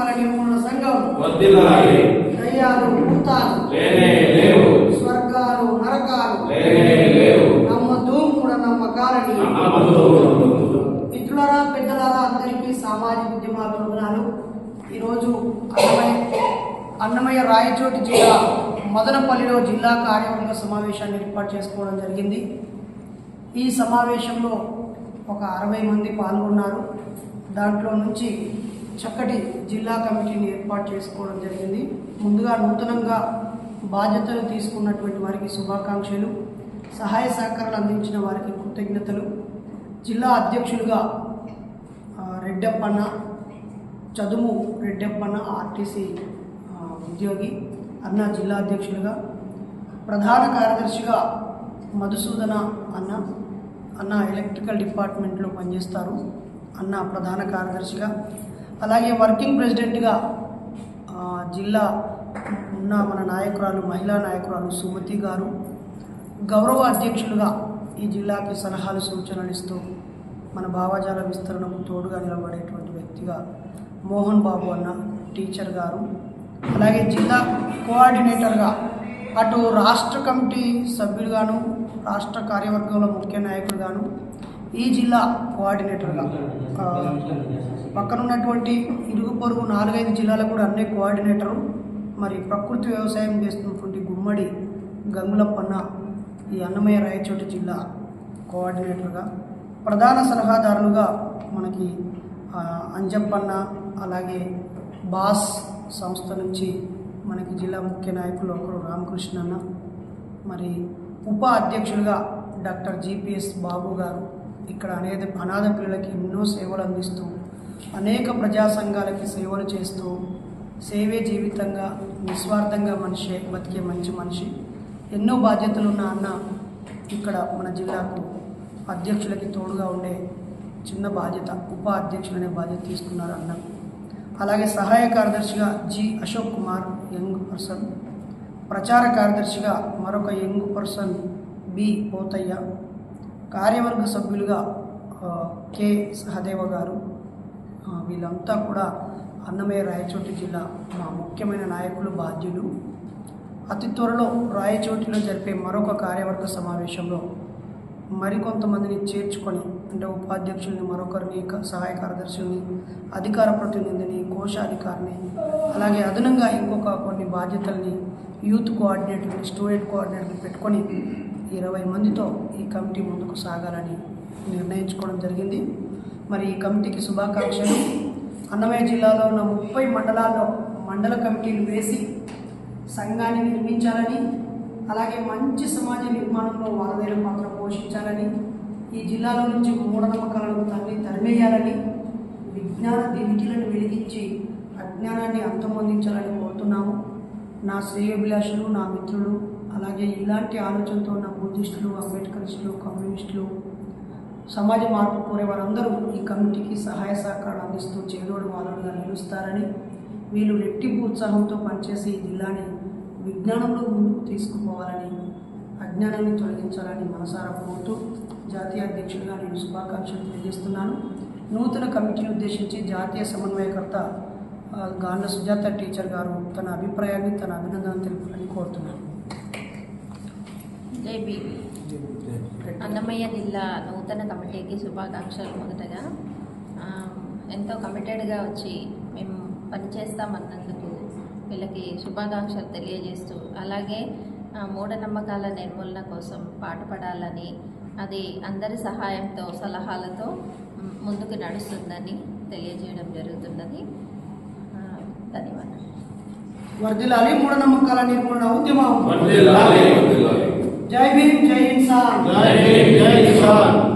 మూఢనమ్మకాల నిర్మూలన సంఘం దయ్యాలు భూతాలు లేనే లేవు. స్వర్గాలు నరకాలు. లేనే లేవు. నమ్మద్దు మూఢనమ్మకాలని నమ్మదు మిత్రులారా పెద్దలారా అందరికీ సామాజిక ఉద్యమాల బృందాలు. ఈరోజు అన్నమయ్య అన్నమయ్య రాయచోటి జిల్లా మదనపల్లిలో జిల్లా కార్యవర్గ సమావేశాన్ని ఏర్పాటు చేసుకోవడం జరిగింది. ఈ సమావేశంలో ఒక అరవై మంది పాల్గొన్నారు. దాంట్లో నుంచి చక్కటి జిల్లా కమిటీని ఏర్పాటు చేసుకోవడం జరిగింది. ముందుగా నూతనంగా బాధ్యతలు తీసుకున్నటువంటి వారికి శుభాకాంక్షలు సహాయ సహకారాలు అందించిన వారికి కృతజ్ఞతలు. జిల్లా అధ్యక్షులుగా రెడ్డప్పన్న చదుము రెడ్డప్పన్న ఆర్టీసీ ఉద్యోగి అన్న జిల్లా అధ్యక్షులుగా ప్రధాన కార్యదర్శిగా మధుసూదన అన్న అన్న ఎలక్ట్రికల్ డిపార్ట్మెంట్లో పనిచేస్తారు. అన్న ప్రధాన కార్యదర్శిగా అలాగే వర్కింగ్ ప్రెసిడెంట్గా జిల్లా ఉన్న మన నాయకురాలు మహిళా నాయకురాలు సుమతి గారు గౌరవ అధ్యక్షులుగా ఈ జిల్లాకి సలహాలు సూచనలు ఇస్తూ మన భావజాల విస్తరణకు తోడుగా నిలబడేటువంటి వ్యక్తిగా మోహన్ బాబు అన్న టీచర్ గారు. అలాగే జిల్లా కోఆర్డినేటర్గా అటు రాష్ట్ర కమిటీ సభ్యులుగాను రాష్ట్ర కార్యవర్గంలో ముఖ్య నాయకుడుగాను ఈ జిల్లా కోఆర్డినేటర్గా. పక్కన ఉన్నటువంటి ఇరుగు పొరుగు నాలుగైదు జిల్లాలకు కూడా అన్ని కోఆర్డినేటరు. మరి ప్రకృతి వ్యవసాయం చేస్తున్నటువంటి గుమ్మడి గంగులప్పన్న ఈ అన్నమయ్య రాయచోటి జిల్లా కోఆర్డినేటర్గా. ప్రధాన సలహాదారులుగా మనకి అంజప్పన్న అలాగే బాస్ సంస్థ నుంచి మనకి జిల్లా ముఖ్య నాయకులు ఒకరు రామకృష్ణ అన్న మరి ఉప అధ్యక్షులుగా డాక్టర్ జిపిఎస్ బాబు గారు ఇక్కడ అనేది అనాథ పిల్లలకి ఎన్నో సేవలు అందిస్తూ అనేక ప్రజా సంఘాలకి సేవలు చేస్తూ సేవే జీవితంగా నిస్వార్థంగా మనిషి బతికే మంచి మనిషి. ఎన్నో బాధ్యతలు ఉన్న అన్న ఇక్కడ మన జిల్లాకు అధ్యక్షులకి తోడుగా ఉండే చిన్న బాధ్యత ఉప అధ్యక్షులు అనే బాధ్యత తీసుకున్నారు అన్న. అలాగే సహాయ కార్యదర్శిగా G Ashok Kumar young person ప్రచార కార్యదర్శిగా మరొక యంగ్ పర్సన్ బి పోతయ్య కార్యవర్గ సభ్యులుగా కె. సహదేవ గారు వీళ్ళంతా కూడా అన్నమయ్య రాయచోటి జిల్లా మా ముఖ్యమైన నాయకులు బాధ్యులు. అతి త్వరలో రాయచోటిలో జరిపే మరొక కార్యవర్గ సమావేశంలో మరికొంతమందిని చేర్చుకొని అంటే ఉపాధ్యక్షుల్ని మరొకరిని సహాయ కార్యదర్శుల్ని అధికార ప్రతినిధిని కోశాధికారిని అలాగే అదనంగా ఇంకొక కొన్ని బాధ్యతల్ని యూత్ కోఆర్డినేటర్ని స్టూడెంట్ కోఆర్డినేటర్ని పెట్టుకొని ఇరవై మందితో ఈ కమిటీ ముందుకు సాగాలని నిర్ణయించుకోవడం జరిగింది. మరి ఈ కమిటీకి శుభాకాంక్షలు. అన్నమయ్య జిల్లాలో ఉన్న ముప్పై మండలాల్లో మండల కమిటీలు వేసి సంఘాన్ని నిర్మించాలని అలాగే మంచి సమాజ నిర్మాణంలో వాళ్ళదైన పాత్ర పోషించాలని ఈ జిల్లాలో నుంచి మూఢనమ్మకాలను తల్లి తరిమేయాలని విజ్ఞాన దివిటీలను వెలిగించి అజ్ఞానాన్ని అంతమొందించాలని కోరుతున్నాము. నా శ్రేయోభిలాషులు నా మిత్రులు అలాగే ఇలాంటి ఆలోచనతో ఉన్న బుద్ధిస్టులు అంబేద్కరిస్టులు కమ్యూనిస్టులు సమాజ మార్పు కోరే వారందరూ ఈ కమిటీకి సహాయ సహకారాలు అందిస్తూ చేదోడు వాదనగా నిలుస్తారని వీళ్ళు రెట్టింపు ఉత్సాహంతో పనిచేసి ఈ జిల్లాని విజ్ఞానంలో ముందుకు తీసుకుపోవాలని అజ్ఞానాన్ని తొలగించాలని మనసారా కోరుతూ జాతీయ అధ్యక్షుడిగా నేను శుభాకాంక్షలు తెలియజేస్తున్నాను. నూతన కమిటీని ఉద్దేశించి జాతీయ సమన్వయకర్త గాండ్ల సుజాత టీచర్ గారు తన అభిప్రాయాన్ని తన అభినందన తెలుపాలని కోరుతున్నాను జేబీ అన్నమయ్య జిల్లా నూతన కమిటీకి శుభాకాంక్షలు మొదటగా. ఎంతో కమిటెడ్గా వచ్చి మేము పనిచేస్తామన్నందుకు వీళ్ళకి శుభాకాంక్షలు తెలియజేస్తూ అలాగే మూఢనమ్మకాల నిర్మూలన కోసం పాటుపడాలని అది అందరి సహాయంతో సలహాలతో ముందుకు నడుస్తుందని తెలియజేయడం జరుగుతున్నది. ధన్యవాదాలు. వర్ధిల్లాలి. మూఢనమ్మకాల నిర్మూలన ఉద్యమం. జై భీమ్ జై ఇన్సాన్ జై భీమ్ జై కిసాన్.